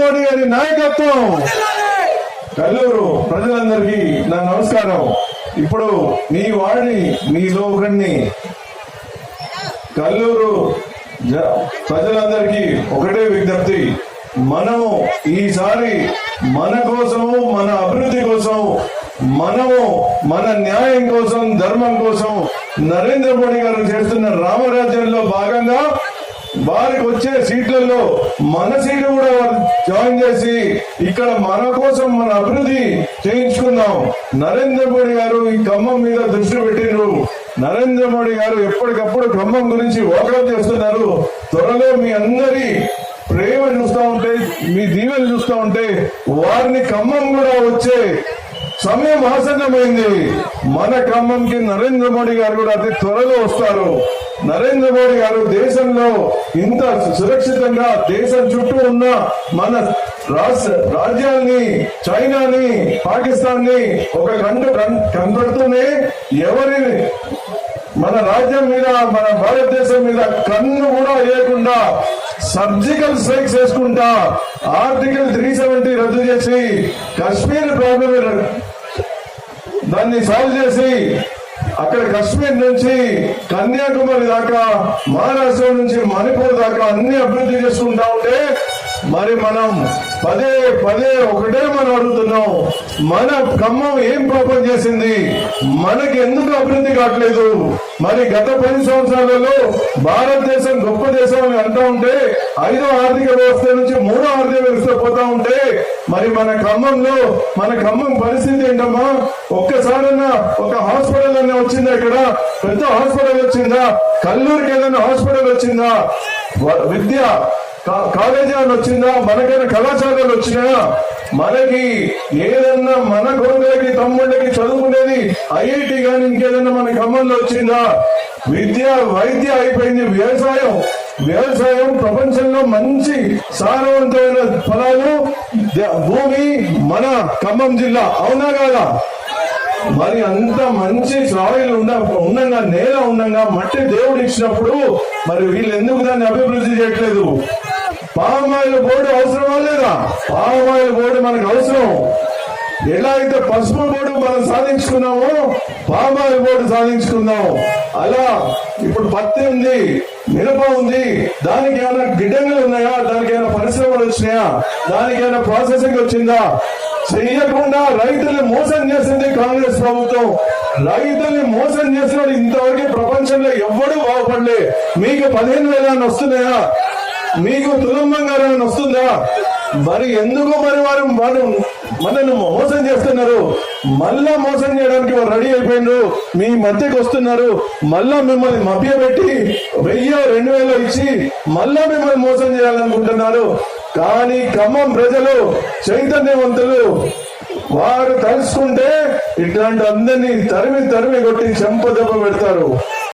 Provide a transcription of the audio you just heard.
మోడీ గారి నాయకత్వం. కల్లూరు ప్రజలందరికీ నా నమస్కారం. ఇప్పుడు మీ వాడిని మీలో ఒకరిని కల్లూరు ప్రజలందరికీ ఒకటే విజ్ఞప్తి. మనము ఈసారి మన కోసము మన అభివృద్ధి కోసం మనము మన న్యాయం కోసం ధర్మం కోసం నరేంద్ర మోడీ గారు చేస్తున్న రామరాజ్యంలో భాగంగా వారికి వచ్చే సీట్లలో మన సీట్ కూడా జాయిన్ చేసి ఇక్కడ మన కోసం మన అభివృద్ధి చేయించుకుందాం. నరేంద్ర మోడీ గారు ఈ ఖమ్మం మీద దృష్టి పెట్టిండ్రు. నరేంద్ర మోడీ గారు ఎప్పటికప్పుడు ఖమ్మం గురించి వాకప్ చేస్తున్నారు. త్వరలో మీ అందరి ప్రేమ చూస్తూ ఉంటే మీ దీవెలు చూస్తూ ఉంటే వారిని ఖమ్మం కూడా వచ్చే సమయం ఆసన్నమైంది. మన ఖమ్మంకి నరేంద్ర మోడీ గారు కూడా అతి త్వరలో వస్తారు. నరేంద్ర మోడీ గారు దేశంలో ఇంత సురక్షితంగా దేశం చుట్టూ ఉన్న మన రాష్ట్ర రాజ్యాల్ని చైనాని పాకిస్తాన్ని ఒక కంటు కనబడుతూనే ఎవరిని మన రాజ్యం మీద మన భారతదేశం మీద కన్ను కూడా వేయకుండా సర్జికల్ స్ట్రైక్స్ వేసుకుంటా ఆర్టికల్ త్రీ సెవెంటీ రద్దు చేసి కాశ్మీర్ ప్రాబ్లం దాన్ని సాల్వ్ చేసి అక్కడ కాశ్మీర్ నుంచి కన్యాకుమారి దాకా మహారాష్ట్ర నుంచి మణిపూర్ దాకా అన్ని అభివృద్ధి చేసుకుంటా ఉంటే మరి మనం పదే పదే ఒకటే మనం అడుగుతున్నాం. మన ఖమ్మం ఏం పాపం చేసింది? మనకి ఎందుకు అభివృద్ధి కావట్లేదు? మరి గత పది సంవత్సరాలలో భారతదేశం గొప్ప దేశం అని అంటూ ఉంటే ఐదో ఆర్థిక వ్యవస్థ నుంచి మూడో ఆర్థిక వ్యవస్థ పోతా ఉంటే మరి మన ఖమ్మంలో మన ఖమ్మం పరిస్థితి ఏంటమ్మా? ఒక్కసారన్నా ఒక హాస్పిటల్ అనే వచ్చిందా ఇక్కడ? పెద్ద హాస్పిటల్ వచ్చిందా? కల్లూరుకి ఏదైనా హాస్పిటల్ వచ్చిందా? విద్య కాలేజీ అని వచ్చిందా? మనకైనా కళాశాలలు వచ్చినాయా మనకి ఏదన్నా మన కొడుకులకి తమ్ముళ్ళకి చదువుకునేది ఐఐటి కానీ ఇంకేదన్నా మన ఖమ్మంలో వచ్చిందా? విద్య వైద్య అయిపోయింది. వ్యవసాయం. వ్యవసాయం ప్రపంచంలో మంచి సారవంతమైన ఫలాలు భూమి మన ఖమ్మం జిల్లా. అవునా కాదా? మరి అంత మంచి సాయిల్ ఉండ ఉండంగా నేల ఉండంగా మట్టి దేవుడు ఇచ్చినప్పుడు మరి వీళ్ళు ఎందుకు దాన్ని అభివృద్ధి చేయట్లేదు? పామాయిల్ బోర్డు అవసరమా లేదా పామాయిల్ బోర్డు మనకు అవసరం. ఎలా అయితే పసుపు బోర్డు మనం సాధించుకున్నామో పామాయిల్ బోర్డు సాధించుకుందాం. అలా ఇప్పుడు పత్తి ఉంది మిరప ఉంది దానికి ఏమైనా గిడ్డంగులు ఉన్నాయా? దానికి ఏమైనా పరిశ్రమలు వచ్చినాయా? దానికి ఏమైనా ప్రాసెసింగ్ వచ్చిందా? చెయ్యకుండా రైతుల్ని మోసం చేసింది కాంగ్రెస్ ప్రభుత్వం. రైతుల్ని మోసం చేసిన ఇంతవరకు ప్రపంచంలో ఎవ్వడూ బాగుపడలే. మీకు పదిహేను వేల వస్తున్నాయా? మీకు తులంబంగారం వస్తుందా? మరి ఎందుకు మరి వారు మనం మనల్ని మోసం చేస్తున్నారు? మళ్ళా మోసం చేయడానికి వారు రెడీ అయిపోయినారు. మీ మధ్యకి వస్తున్నారు. మళ్ళా మిమ్మల్ని మభ్యపెట్టి వెయ్యి రెండు వేలు ఇచ్చి మళ్ళా మిమ్మల్ని మోసం చేయాలనుకుంటున్నారు. కానీ ఖమ్మం ప్రజలు చైతన్యవంతులు వారు తలుసుకుంటే ఇట్లాంటి అందరినీ తరిమి తరిమి కొట్టి చెంప దెబ్బ పెడతారు.